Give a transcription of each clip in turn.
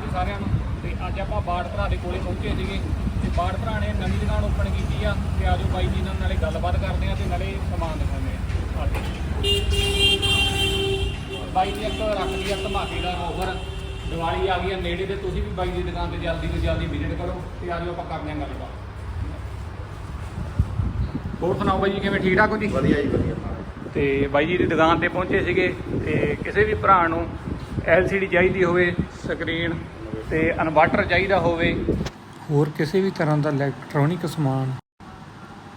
ਜੀ ਸਾਰਿਆਂ ਨੂੰ। ਤੇ ਅੱਜ ਆਪਾਂ ਬਾੜ ਭਰਾ ਦੇ ਕੋਲੇ ਪਹੁੰਚੇ ਸੀਗੇ। ਤੇ ਬਾੜ ਭਰਾ ਨੇ ਨਵੀਂ ਦੁਕਾਨ ਓਪਨ ਕੀਤੀ ਆ। ਤੇ ਆਜੋ ਬਾਈ ਜੀ ਨਾਲ ਨਾਲੇ ਗੱਲਬਾਤ ਕਰਦੇ ਆ ਤੇ ਨਾਲੇ ਸਮਾਨ ਦਿਖਾਉਂਦੇ ਆ। ਆਜੋ ਬਾਈ ਜੀ ਇੱਕ ਰੱਖ ਲਿਆ ਧਮਾਕੇਦਾਰ ਆਫਰ ਦੀਵਾਲੀ ਆ ਗਈ ਆ ਨੇੜੇ ਤੇ। ਤੁਸੀਂ ਵੀ ਬਾਈ ਦੀ ਦੁਕਾਨ ਤੇ ਜਲਦੀ ਤੋਂ ਜਲਦੀ ਵਿਜ਼ਿਟ ਕਰੋ ਤੇ ਆਜੋ ਆਪਾਂ ਕਰਦੇ ਆ ਗੱਲਬਾਤ। ਹੋਰ ਸੁਣਾਓ ਬਾਈ ਜੀ ਕਿਵੇਂ ਠੀਕ ਠਾਕ ਹੋ ਜੀ? ਵਧੀਆ ਜੀ ਵਧੀਆ। ਤੇ ਬਾਈ ਜੀ ਦੀ ਦੁਕਾਨ ਤੇ ਪਹੁੰਚੇ ਸੀਗੇ। ਤੇ ਕਿਸੇ ਵੀ ਭਰਾ ਨੂੰ LCD ਚਾਹੀਦੀ ਹੋਵੇ ਸਕਰੀਨ ਤੇ ਇਨਵਰਟਰ ਚਾਹੀਦਾ ਹੋਵੇ। ਹੋਰ ਕਿਸੇ ਵੀ ਤਰ੍ਹਾਂ ਦਾ ਇਲੈਕਟ੍ਰੋਨਿਕ ਸਮਾਨ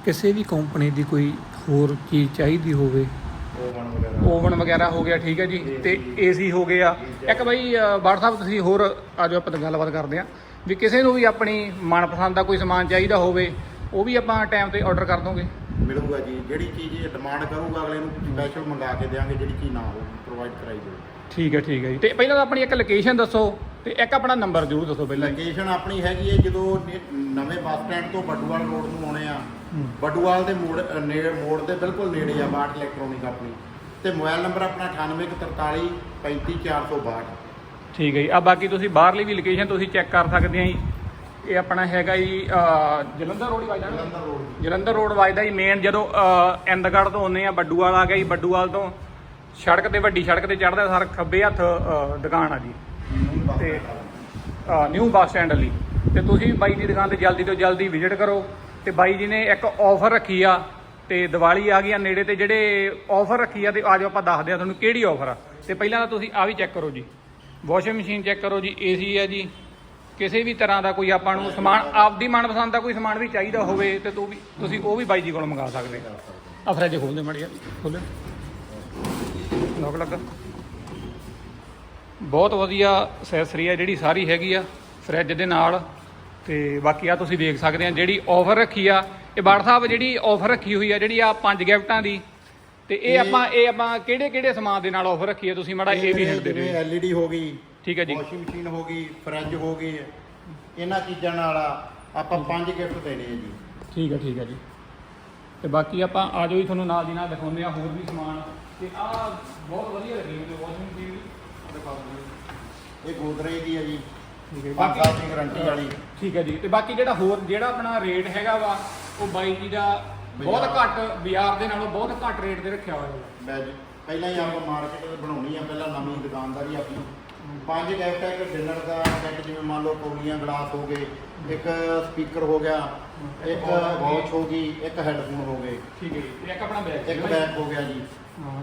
ਕਿਸੇ ਵੀ ਕੰਪਨੀ ਦੀ ਕੋਈ ਹੋਰ ਚੀਜ਼ ਚਾਹੀਦੀ ਹੋਵੇ। ਓਵਨ ਵਗੈਰਾ ਓਵਨ ਵਗੈਰਾ ਹੋ ਗਿਆ ਠੀਕ ਹੈ ਜੀ ਤੇ ਏਸੀ ਹੋ ਗਿਆ। ਇੱਕ ਬਾਈ ਬਾੜ ਸਾਹਿਬ ਤੁਸੀਂ ਹੋਰ ਆਜੋ ਆਪਾਂ ਗੱਲਬਾਤ ਕਰਦੇ ਆ ਵੀ ਕਿਸੇ ਨੂੰ ਵੀ ਆਪਣੀ ਮਨਪਸੰਦ ਦਾ ਕੋਈ ਸਮਾਨ ਚਾਹੀਦਾ ਹੋਵੇ ਉਹ ਵੀ ਆਪਾਂ ਟਾਈਮ ਤੇ ਆਰਡਰ ਕਰ ਦੋਗੇ। ਮਿਲੂਗਾ ਜੀ। ਜਿਹੜੀ ਚੀਜ਼ ਡਿਮਾਂਡ ਕਰੂਗਾ ਅਗਲੇ ਨੂੰ ਸਪੈਸ਼ਲ ਮੰਗਾ ਕੇ ਦੇਵਾਂਗੇ ਜਿਹੜੀ ਚੀਜ਼ ਨਾ ਹੋ ਪ੍ਰੋਵਾਈਡ ਕਰਾਈ ਜਾਊ। ਠੀਕ ਹੈ ਠੀਕ ਹੈ ਜੀ। ਤੇ ਪਹਿਲਾਂ ਤਾਂ ਆਪਣੀ ਇੱਕ ਲੋਕੇਸ਼ਨ ਦੱਸੋ ਤੇ ਇੱਕ ਆਪਣਾ ਨੰਬਰ ਜ਼ਰੂਰ ਦੱਸੋ ਪਹਿਲਾਂ ਜੀ। ਲੋਕੇਸ਼ਨ ਆਪਣੀ ਹੈਗੀ ਹੈ ਜਦੋਂ ਨੇ- ਨਵੇਂ ਬੱਸ ਸਟੈਂਡ ਤੋਂ ਬੱਡੂਵਾਲ ਰੋਡ ਨੂੰ ਆਉਣੇ ਆ। ਬੱਡੂਵਾਲ ਦੇ ਮੋੜ ਅ, ਨੇੜੇ ਮੋੜ ਦੇ ਬਿਲਕੁਲ ਨੇੜੇ ਆ ਬਾਟ ਇਲੈਕਟ੍ਰੋਨਿਕ ਆਪਣੀ। ਤੇ ਮੋਬਾਈਲ ਨੰਬਰ ਆਪਣਾ 9843 35462 ਠੀਕ ਹੈ ਜੀ। ਆ ਬਾਕੀ ਤੁਸੀਂ ਬਾਹਰਲੀ ਵੀ ਲੋਕੇਸ਼ਨ ਤੁਸੀਂ ਚੈੱਕ ਕਰ ਸਕਦੇ ਆ ਜੀ। ਇਹ ਆਪਣਾ ਹੈਗਾ ਜੀ ਜਲੰਧਰ ਰੋਡ ਹੀ ਵੱਜਦਾ? ਜਲੰਧਰ ਰੋਡ ਜਲੰਧਰ ਰੋਡ ਵੱਜਦਾ ਜੀ ਮੇਨ ਜਦੋਂ ਅਹ, ਇੰਦਗੜ੍ਹ ਤੋਂ ਆਉਂਦੇ ਆ ਬੱਡੂਵਾਲ ਆ ਗਿਆ ਜੀ ਬੱਡੂਵਾਲ ਤੋਂ। ਸੜਕ ਤੇ ਵੱਡੀ ਸੜਕ ਤੇ ਚੜ੍ਹਦਾ ਸਰ ਖੱਬੇ ਹੱਥ ਦੁਕਾਨ ਆ ਜੀ। ਤੇ ਨਿਊ ਬੱਸ ਸਟੈਂਡ ਵਾਲੀ। ਤੇ ਤੁਸੀਂ ਬਾਈ ਦੀ ਦੁਕਾਨ ਤੇ ਜਲਦੀ ਤੋਂ ਜਲਦੀ ਵਿਜ਼ਿਟ ਕਰੋ। ਤੇ ਬਾਈ ਜੀ ਨੇ ਇੱਕ ਆਫਰ ਰੱਖੀ ਆ ਤੇ ਦੀਵਾਲੀ ਆ ਗਈ ਆ ਨੇੜੇ ਤੇ ਜਿਹੜੇ ਆਫਰ ਰੱਖੀ ਆ ਤੇ ਆਜੋ ਆਪਾਂ ਦੱਸਦੇ ਆ ਤੁਹਾਨੂੰ ਕਿਹੜੀ ਆਫਰ ਆ। ਤੇ ਪਹਿਲਾਂ ਤਾਂ ਤੁਸੀਂ ਆ ਵੀ ਚੈੱਕ ਕਰੋ ਜੀ। ਵਾਸ਼ਿੰਗ ਮਸ਼ੀਨ ਚੈੱਕ ਕਰੋ ਜੀ ਏਸੀ ਆ ਜੀ। ਕਿਸੇ ਵੀ ਤਰ੍ਹਾਂ ਦਾ ਕੋਈ ਆਪਾਂ ਨੂੰ ਸਮਾਨ ਆਪਦੀ ਮਨਪਸੰਦ ਦਾ ਕੋਈ ਸਮਾਨ ਵੀ ਚਾਹੀਦਾ ਹੋਵੇ ਤੇ ਤੂੰ ਵੀ ਤੁਸੀਂ ਉਹ ਵੀ ਬਾਈ ਜੀ ਕੋਲੋਂ ਮੰਗਾ ਸਕਦੇ ਆ ਫਰਿੱਜ ਖੋਲਦੇ ਮੜੀਆ ਖੋਲੋ ਲੋਕ ਲੱਗਾ। ਬਹੁਤ ਵਧੀਆ ਅਸੈਸਰੀ ਆ ਜਿਹੜੀ ਸਾਰੀ ਹੈਗੀ ਆ ਫਰਿੱਜ ਦੇ ਨਾਲ। ਤੇ ਬਾਕੀ ਆ ਤੁਸੀਂ ਦੇਖ ਸਕਦੇ ਆ ਜਿਹੜੀ ਆਫਰ ਰੱਖੀ ਆ ਇਹ ਬਾੜ ਸਾਹਿਬ ਜਿਹੜੀ ਆਫਰ ਰੱਖੀ ਹੋਈ ਆ ਜਿਹੜੀ ਆ ਪੰਜ ਗਿਫਟਾਂ ਦੀ। ਤੇ ਇਹ ਆਪਾਂ ਇਹ ਆਪਾਂ ਕਿਹੜੇ ਕਿਹੜੇ ਸਮਾਨ ਦੇ ਨਾਲ ਆਫਰ ਰੱਖੀ ਆ ਤੁਸੀਂ ਮਾੜਾ ਇਹ ਵੀ ਹਿੰਟ ਦੇ ਦਿਓ। LED ਹੋ ਗਈ ਠੀਕ ਹੈ ਜੀ। ਵਾਸ਼ਿੰਗ ਮਸ਼ੀਨ ਹੋ ਗਈ ਫਰਿੱਜ ਹੋ ਗਈ ਇਹਨਾਂ ਚੀਜ਼ਾਂ ਨਾਲ ਆਪਾਂ ਪੰਜ ਗਿਫਟ ਦੇਣੇ ਆ ਜੀ। ਠੀਕ ਹੈ ਠੀਕ ਹੈ ਜੀ। ਤੇ ਬਾਕੀ ਆਪਾਂ ਆ ਜਾਓ ਜੀ ਤੁਹਾਨੂੰ ਨਾਲ ਦੀ ਨਾਲ ਦਿਖਾਉਂਦੇ ਆ ਹੋਰ ਵੀ ਸਮਾਨ। ਤੇ ਆ ਬਹੁਤ ਵਧੀਆ ਲੱਗੀ ਮੈਨੂੰ ਵਾਸ਼ਿੰਗ ਮਸ਼ੀਨ ਵੀ। ਆਹ ਦਿਖਾ ਦਿੰਦੇ ਇਹ ਗੋਦਰੇਜ ਦੀ ਹੈ ਜੀ। ਠੀਕ ਸਾਲ ਦੀ ਗਾਰੰਟੀ ਵਾਲੀ। ਠੀਕ ਹੈ ਜੀ। ਤੇ ਬਾਕੀ ਜਿਹੜਾ ਹੋਰ ਜਿਹੜਾ ਆਪਣਾ ਰੇਟ ਹੈਗਾ ਵਾ ਉਹ ਬਾਈ ਜੀ ਦਾ ਬਹੁਤ ਘੱਟ ਬਾਜ਼ਾਰ ਦੇ ਨਾਲੋਂ ਬਹੁਤ ਘੱਟ ਰੇਟ ਤੇ ਰੱਖਿਆ ਹੋਇਆ ਹੈ ਮੈਂ ਜੀ ਪਹਿਲਾਂ ਹੀ ਆਪਾਂ ਮਾਰਕੀਟ ਬਣਾਉਣੀ ਆ ਪਹਿਲਾਂ ਨਵੀਂ ਦੁਕਾਨਦਾਰੀ ਆਪਣੀ। ਪੰਜ ਗਿਫਟ ਇੱਕ ਡਿਨਰ ਦਾ ਸੈੱਟ ਜਿਵੇਂ ਮੰਨ ਲਓ ਕੌਲੀਆਂ ਗਲਾਸ ਹੋ ਗਏ ਇੱਕ ਸਪੀਕਰ ਹੋ ਗਿਆ ਇੱਕ ਵਾਚ ਹੋ ਗਈ ਇੱਕ ਹੈੱਡਫੋਨ ਹੋ ਗਏ। ਠੀਕ ਹੈ ਜੀ ਇੱਕ ਆਪਣਾ ਬੈਗ ਇੱਕ ਬੈਗ ਹੋ ਗਿਆ ਜੀ।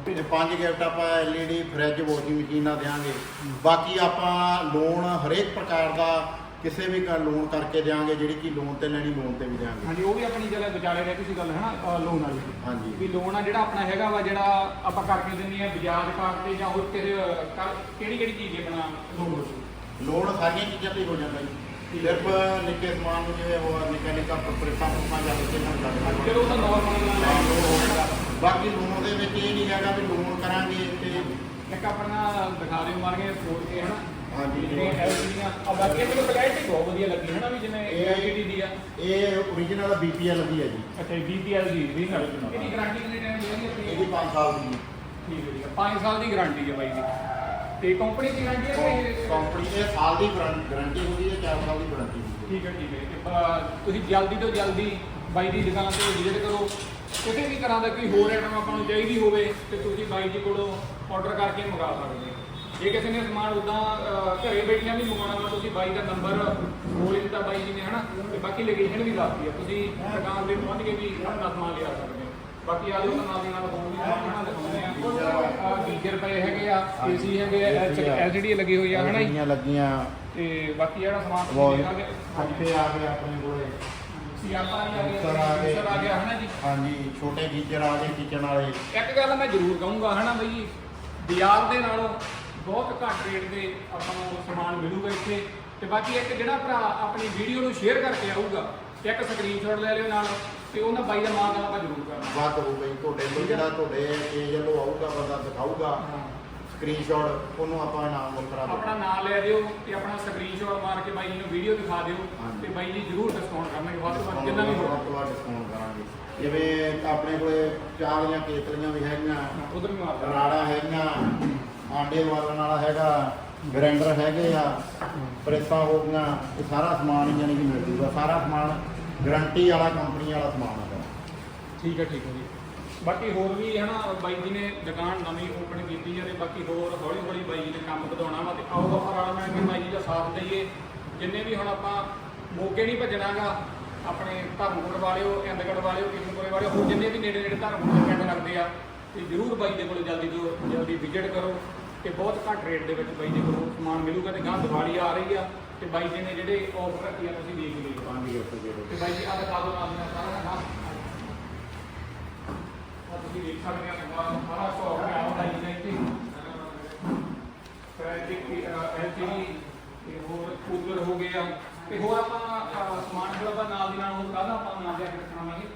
ਤੇ ਪੰਜ ਗਿਫਟ ਆਪਾਂ LED ਫ੍ਰਿਜ ਵਾਸ਼ਿੰਗ ਮਸ਼ੀਨਾਂ ਦੇਵਾਂਗੇ ਬਾਕੀ ਆਪਾਂ ਲੋਨ ਹਰੇਕ ਪ੍ਰਕਾਰ ਦਾ ਕਿਸੇ ਵੀ ਕਾ ਲੋਨ ਕਰਕੇ ਦੇਵਾਂਗੇ ਜਿਹੜੀ ਕਿ ਲੋਨ ਤੇ ਲੈਣੀ ਲੋਨ ਤੇ ਵੀ ਦੇਵਾਂਗੇ ਹਾਂਜੀ ਉਹ ਵੀ ਆਪਣੀ ਜਗ੍ਹਾ ਵਿਚਾਲੇ ਰਹਿ ਤੁਸੀਂ ਗੱਲ ਹੈ ਨਾ ਲੋਨ ਵਾਲੀ। ਹਾਂਜੀ। ਵੀ ਲੋਨ ਆ ਜਿਹੜਾ ਆਪਣਾ ਹੈਗਾ ਵਾ ਜਿਹੜਾ ਆਪਾਂ ਕਰਕੇ ਦਿੰਦੇ ਆ ਬਜਾਜ ਕਾਰਡ ਤੇ ਜਾਂ ਹੋਰ ਕਿਸੇ ਕਿਹੜੀ ਕਿਹੜੀ ਚੀਜ਼ ਬਣਾ ਲੋਨ ਲੋਨ ਸਾਰੀਆਂ ਚੀਜ਼ਾਂ ਤੇ ਹੀ ਜਾਂਦਾ ਜੀ। ਸਿਰਫ ਨਿੱਕੇ ਸਮਾਨ ਨੂੰ ਜਿਵੇਂ ਉਹ ਨਿੱਕਾ ਨਿੱਕਾ ਪ੍ਰੇਸਾਂ ਪ੍ਰੂਸਾਂ ਜਾਂ ਬੱਚੇ ਨਾਲ ਗੱਲ ਚਲੋ ਤਾਂ ਨਾਰਮਲ ਬਾਕੀ ਲੋਨ ਦੇ ਵਿੱਚ ਇਹ ਨਹੀਂ ਹੈਗਾ ਵੀ ਲੋਨ ਕਰਾਂਗੇ ਤੇ ਇੱਕ ਆਪਣਾ ਦਿਖਾ ਦਿਓ ਮਾਰਗੇ ਫੋਰ ਕੇ ਹਨਾ ਹਾਂਜੀ। ਬਾਕੀ ਮੈਨੂੰ ਕੁਆਲਿਟੀ ਬਹੁਤ ਵਧੀਆ ਲੱਗੀ ਹਨਾ ਵੀ ਜਿਵੇਂ ਐਲਸੀਡੀ ਦੀ ਆ। ਇਹ ਓਰੀਜਨਲ BPL ਦੀ ਹੈ ਜੀ। ਅੱਛਾ ਬੀਪੀਐਲ ਦੀ ਰੀਨਲ ਇਹਦੀ ਗਾਰੰਟੀ ਕਿੰਨੇ ਟਾਈਮ ਦੀ ਹੈ ਇਹਦੀ 5 ਸਾਲ ਦੀ ਠੀਕ ਹੈ ਜੀ 5 ਸਾਲ ਦੀ ਗਾਰੰਟੀ ਹੈ ਬਾਈ ਦੀ ਤੇ ਕੰਪਨੀ ਦੀ ਗਾਰੰਟੀ ਹੈ ਕੰਪਨੀ ਦੇ ਸਾਲ ਦੀ ਗਾਰੰਟੀ ਹੁੰਦੀ ਹੈ 4 ਸਾਲ ਦੀ ਵਾਰੰਟੀ ਹੁੰਦੀ ਹੈ। ਠੀਕ ਹੈ ਠੀਕ ਹੈ। ਤੁਸੀਂ ਜਲਦੀ ਤੋਂ ਜਲਦੀ ਬਾਈ ਦੀ ਦੁਕਾਨ ਤੇ ਵਿਜ਼ਿਟ ਕਰੋ। ਕਿਸੇ ਵੀ ਤਰ੍ਹਾਂ ਦਾ ਕੋਈ ਹੋਰ ਆਈਟਮ ਆਪਾਂ ਨੂੰ ਚਾਹੀਦੀ ਹੋਵੇ ਤੇ ਤੁਸੀਂ ਬਾਈ ਜੀ ਕੋਲੋਂ ਆਰਡਰ ਕਰਕੇ ਮੰਗਾ ਸਕਦੇ ਹੋ। ਜੇ ਕਿਸੇ ਨੇ ਸਮਾਨ ਉਦਾਂ ਘਰੇ ਬੈਠਿਆਂ ਵੀ ਮੰਗਵਾਉਣਾ ਵਾ ਤੁਸੀਂ ਬਾਈ ਦਾ ਨੰਬਰ ਬੋਲ ਦਿੱਤਾ ਬਾਈ ਜੀ ਨੇ ਹਨਾ? ਤੇ ਬਾਕੀ ਲੋਕੇਸ਼ਨ ਵੀ ਦੱਸਦੀ ਆ। ਤੁਸੀਂ ਦੁਕਾਨ ਤੇ ਪਹੁੰਚ ਕੇ ਵੀ ਆਪਣਾ ਸਮਾਨ ਲਿਆ ਸਕਦੇ ਹੋ। ਬਾਕੀ ਆ ਜਾਓ ਨਾਲ ਦੀ ਨਾਲ ਹੋਰ ਵੀ ਸਮਾਨ ਦਿਖਾਉਂਦੇ ਆ। ਗੀਜ਼ਰ ਪਏ ਹੈਗੇ ਆ ਏਸੀ ਹੈਗੇ ਆ ਐਲਸੀਡੀ ਲੱਗੀ ਹੋਈ ਆ ਹਨਾ ਜੀ? ਲੱਗੀਆਂ। ਤੇ ਬਾਕੀ ਜਿਹੜਾ ਸਮਾਨ। ਤੁਸੀਂ ਦੇਖਾਂਗੇ ਆ ਗਏ ਆਪਣੇ ਕੋਲੇ। ਹਾਂਜੀ ਛੋਟੇ ਗੀਜ਼ਰ ਆ ਗਏ ਕਿਚਨ ਵਾਲੇ। ਇੱਕ ਗੱਲ ਮੈਂ ਜ਼ਰੂਰ ਕਹੂੰਗਾ ਹਨਾ ਬਈ? ਬਾਜ਼ਾਰ ਦੇ ਨਾਲੋਂ ਬਹੁਤ ਘੱਟ ਰੇਟ ਦੇ ਆਪਾਂ ਨੂੰ ਸਮਾਨ ਮਿਲੂਗਾ ਇੱਥੇ। ਤੇ ਬਾਕੀ ਇੱਕ ਜਿਹੜਾ ਭਰਾ ਆਪਣੀ ਵੀਡੀਓ ਨੂੰ ਸ਼ੇਅਰ ਕਰਕੇ ਆਊਗਾ ਇੱਕ ਸਕਰੀਨਸ਼ਾਟ ਲੈ ਲਿਓ ਨਾਲ ਤੇ ਉਹਨਾਂ ਬਾਈ ਦਾ ਨਾਮ ਆਪਾਂ ਜ਼ਰੂਰ ਕਰਨਾ। ਵੱਧ ਹੋ ਗਈ ਤੁਹਾਡੇ ਤੋਂ ਜਿਹੜਾ ਤੁਹਾਡੇ ਪੇਜ ਵੱਲੋਂ ਆਊਗਾ ਬੰਦਾ ਦਿਖਾਊਗਾ। ਸਕਰੀਨਸ਼ਾਟ ਉਹਨੂੰ ਆਪਾਂ ਇਨਾਮ ਵੱਖਰਾ ਆਪਣਾ ਨਾਮ ਲੈ ਦਿਓ ਤੇ ਆਪਣਾ ਸਕਰੀਨਸ਼ਾਟ ਮਾਰ ਕੇ ਬਾਈ ਜੀ ਨੂੰ ਵੀਡੀਓ ਦਿਖਾ ਦਿਓ। ਤੇ ਬਾਈ ਜੀ ਜ਼ਰੂਰ ਡਿਸਕਾਊਂਟ ਕਰਨਗੇ ਵੱਧ ਤੋਂ ਵੱਧ ਜਿੰਨਾ ਵੀ ਵੱਧ ਹੋਊਗਾ ਤੋਂ ਵੱਧ ਡਿਸਕਾਊਂਟ ਕਰਾਂਗੇ। ਜਿਵੇਂ ਆਪਣੇ ਕੋਲੇ ਚਾਰ ਜਾਂ ਕੇਤਲੀਆਂ ਵੀ ਹੈਗੀਆਂ ਉਧਰ ਵੀ ਮਾਰ। ਰਾੜਾ ਹੈਗੀਆਂ ਆਂਡੇ ਵਾਲਣ ਵਾਲਾ ਹੈਗਾ ਗ੍ਰਾਈਂਡਰ ਹੈਗੇ ਆ ਪ੍ਰੈਸਾਂ ਹੋ ਗਈਆਂ ਇਹ ਸਾਰਾ ਸਮਾਨ ਹੀ ਯਾਨੀ ਕਿ ਮਿਲ ਜੂਗਾ। ਸਾਰਾ ਸਮਾਨ ਗਾਰੰਟੀ ਵਾਲਾ ਕੰਪਨੀ ਵਾਲਾ ਸਮਾਨ ਹੈਗਾ। ਠੀਕ ਹੈ ਠੀਕ ਹੈ ਜੀ। ਬਾਕੀ ਹੋਰ ਵੀ ਹੈ ਨਾ ਬਾਈ ਜੀ ਨੇ ਦੁਕਾਨ ਨਵੀਂ ਓਪਨ ਕੀਤੀ ਹੈ ਤੇ ਬਾਕੀ ਹੋਰ ਹੌਲੀ ਹੌਲੀ ਬਾਈ ਜੀ ਨੇ ਕੰਮ ਵਧਾਉਣਾ ਵਾ ਤੇ ਆਓ ਆਪਾਂ ਰਲ ਮਿਲ ਕੇ ਬਾਈ ਜੀ ਦਾ ਸਾਥ ਦਈਏ। ਜਿੰਨੇ ਵੀ ਹੁਣ ਆਪਾਂ ਮੋਗੇ ਨਹੀਂ ਭੱਜਣਾਗਾ, ਆਪਣੇ ਧਰਮਕੋਟ ਵਾਲਿਓ, ਇੰਦਗੜ ਵਾਲਿਓ, ਕਿਸ਼ਨਪੁਰੇ ਵਾਲਿਓ, ਹੋਰ ਜਿੰਨੇ ਵੀ ਨੇੜੇ ਨੇੜੇ ਧਰਮਕੋਟ ਦੇ ਪਿੰਡ ਲੱਗਦੇ ਆ, ਤੇ ਜਰੂਰ ਬਾਈ ਦੇ ਕੋਲ ਜਲਦੀ ਤੋਂ ਜਲਦੀ ਵਿਜ਼ਿਟ ਕਰੋ। ਤੇ ਬਹੁਤ ਘੱਟ ਰੇਟ ਦੇ ਵਿੱਚ ਬਾਈ ਦੇ ਕੋਲ ਸਮਾਨ ਮਿਲੂਗਾ ਤੇ ਗਾਂ ਦੀਵਾਲੀ ਆ ਰਹੀ ਆ ਤੇ ਬਾਈ ਜੀ ਨੇ ਜਿਹੜੇ ਆਫਰ ਰੱਖੀ ਆ ਤੁਸੀਂ ਦੇਖ ਲਿਓ ਪੰਜ ਗਿਫਟ ਜਿਹੜੇ ਤੇ ਬਾਈ ਜੀ ਆ ਦਿਖਾ ਦਿਓ ਨਾਲ ਦੀ ਨਾਲ ਸਾਰਾ ਨਾ ਆ ਤੁਸੀਂ ਦੇਖ ਸਕਦੇ ਆ ਸਾਰਾ ਸਾਰਾ ਸ਼ੌਕ ਹੈ ਆਉਂਦਾ ਹੀ ਨਹੀਂ ਤੇ ਫ੍ਰੈਂਡਿਕ ਐਲਸੀਡੀ ਤੇ ਹੋਰ ਕੂਲਰ ਹੋ ਗਿਆ ਤੇ ਹੋਰ ਆਪਾਂ ਸਮਾਨ ਜਿਹੜਾ ਨਾਲ ਦੀ ਨਾਲ ਹੋਰ ਕਾਹਦਾ ਆਪਾਂ ਨਾਲ ਜਾ ਕੇ ਰੱਖਾਂਗੇ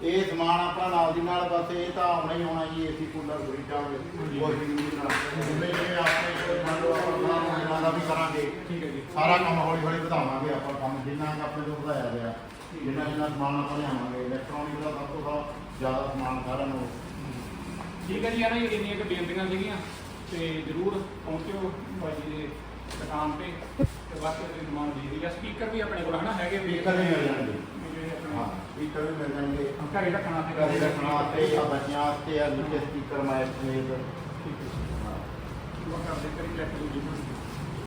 ਇਹ ਸਮਾਨ ਆਪਣਾ ਨਾਲ ਦੀ ਨਾਲ ਬਸ ਇਹ ਤਾਂ ਆਉਣਾ ਹੀ ਆਉਣਾ ਜੀ ਏਸੀ ਕੂਲਰ ਫਰਿੱਜਾਂ ਵਿੱਚ ਕੋਈ ਵੀ ਨਹੀਂ ਨਾਲ ਜਿਵੇਂ ਜਿਵੇਂ ਆਪਣੇ ਕੋਲ ਮੰਨ ਲਓ ਆਪਾਂ ਸਾਰਾ ਇਹਨਾਂ ਦਾ ਵੀ ਕਰਾਂਗੇ ਠੀਕ ਹੈ ਜੀ। ਸਾਰਾ ਕੰਮ ਹੌਲੀ ਹੌਲੀ ਵਧਾਵਾਂਗੇ ਆਪਾਂ ਕੰਮ ਜਿੰਨਾ ਕੁ ਆਪਣੇ ਤੋਂ ਵਧਾਇਆ ਗਿਆ ਜਿੰਨਾ ਜਿੰਨਾ ਸਮਾਨ ਆਪਾਂ ਲਿਆਵਾਂਗੇ ਇਲੈਕਟ੍ਰੋਨਿਕ ਦਾ ਸਭ ਤੋਂ ਸਭ ਜ਼ਿਆਦਾ ਸਮਾਨ ਸਾਰਿਆਂ ਨੂੰ। ਠੀਕ ਹੈ ਜੀ ਆ ਨਾ ਇਹ ਇੰਨੀਆਂ ਕੁ ਬੇਨਤੀਆਂ ਸੀਗੀਆਂ ਤੇ ਜਰੂਰ ਪਹੁੰਚਿਓ ਬਾਈ ਜੀ ਦੇ ਦੁਕਾਨ ਤੇ ਤੇ ਬਾਕੀ ਅਸੀਂ ਸਮਾਨ ਦੇ ਦਿਆ ਸਪੀਕਰ ਵੀ ਆਪਣੇ ਕੋਲ ਹਨਾ ਹੈਗੇ ਸਪੀਕਰ ਵੀ ਮਿਲ ਜਾਣਗੇ। ਆਪਣੇ ਹਾਂ। ਸਪੀਕਰ ਵੀ ਮਿਲ ਜਾਣਗੇ। ਘਰੇ ਰੱਖਣਾ ਤੇ ਘਰੇ ਰੱਖਣ ਵਾਸਤੇ ਆ ਬੱਚਿਆਂ ਵਾਸਤੇ ਆ ਨੀਚੇ ਸਪੀਕਰ ਮਾਈਕ ਮੇਜ਼ ਠੀਕ ਹੈ। ਜੀ ਉਹ ਕਰਦੇ ਕਰੀ ਚੈੱਕ ਜੀ।